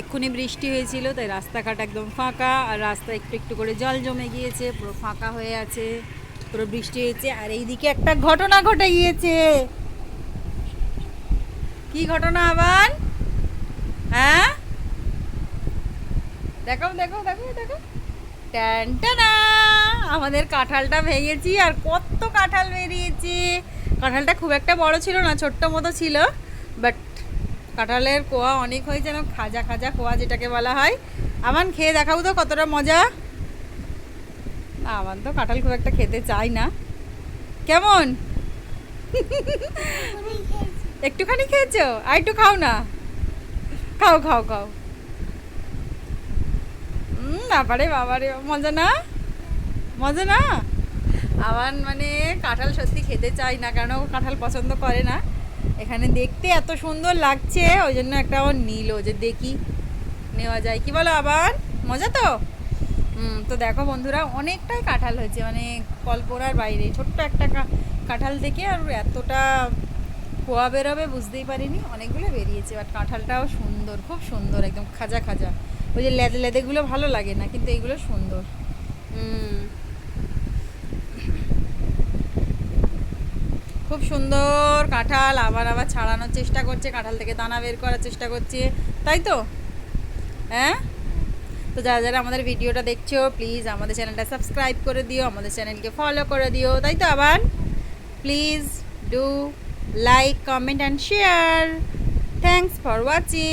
এক্ষুনি বৃষ্টি হয়েছিল, তাই রাস্তাঘাট একদম ফাঁকা, আর রাস্তা একটু একটু করে জল জমে গিয়েছে, পুরো ফাঁকা হয়ে আছে, পুরো বৃষ্টি হয়েছে, আর এইদিকে একটা ঘটনা ঘটে গিয়েছে। কি ঘটনা আবার? হ্যাঁ? দেখো দেখো দেখো দেখো। ট্যান টানা! আমাদের কাঁঠালটা ভেঙেছি, আর কত কাঁঠাল বেরিয়েছে। কাঁঠালটা খুব একটা বড় ছিল না, ছোট্ট মতো ছিল, বাট কাঁঠালের কোয়া অনেক হয়েছে যেন, খাজা খাজা কোয়া যেটাকে বলা হয়। আমান, খেয়ে দেখাবো তো কতটা মজা। না আমার তো কাঁঠাল খুব একটা খেতে চাই না। কেমন? একটুখানি খেয়েছো? আর একটু খাও না। খাও খাও খাও। বাবারে বাবারে, মজা না? মজা না? আমার মানে কাঁঠাল সত্যি খেতে চাই না, কেন কাঁঠাল পছন্দ করে না। এখানে দেখতে এত সুন্দর লাগছে, ওই জন্য একটা আমার নিল যে দেখি, নেওয়া যায়। কি বলো আবার? মজা তো? তো দেখো বন্ধুরা, অনেকটাই কাঁঠাল হয়েছে মানে কল্পনার বাইরে। ছোট্ট একটা কাঁঠাল থেকে আর এতটা খোয়া বেরোবে বুঝতেই পারিনি, অনেকগুলো বেরিয়েছে বাট কাঁঠালটাও সুন্দর, খুব সুন্দর, একদম খাজা খাজা। ওই যে লেদে লেদেগুলো ভালো লাগে না, কিন্তু এইগুলো সুন্দর। খুব সুন্দর কাঁঠাল, আবার আবার ছাড়ানোর চেষ্টা করছে, কাঁঠাল থেকে দানা বের করার চেষ্টা করছে, তাই তো? হ্যাঁ? তো যারা যারা আমাদের ভিডিওটা দেখছ প্লিজ আমাদের চ্যানেলটা সাবস্ক্রাইব করে দিও, আমাদের চ্যানেলকে ফলো করে দিও, তাই তো আবার? Please do like comment and share thanks for watching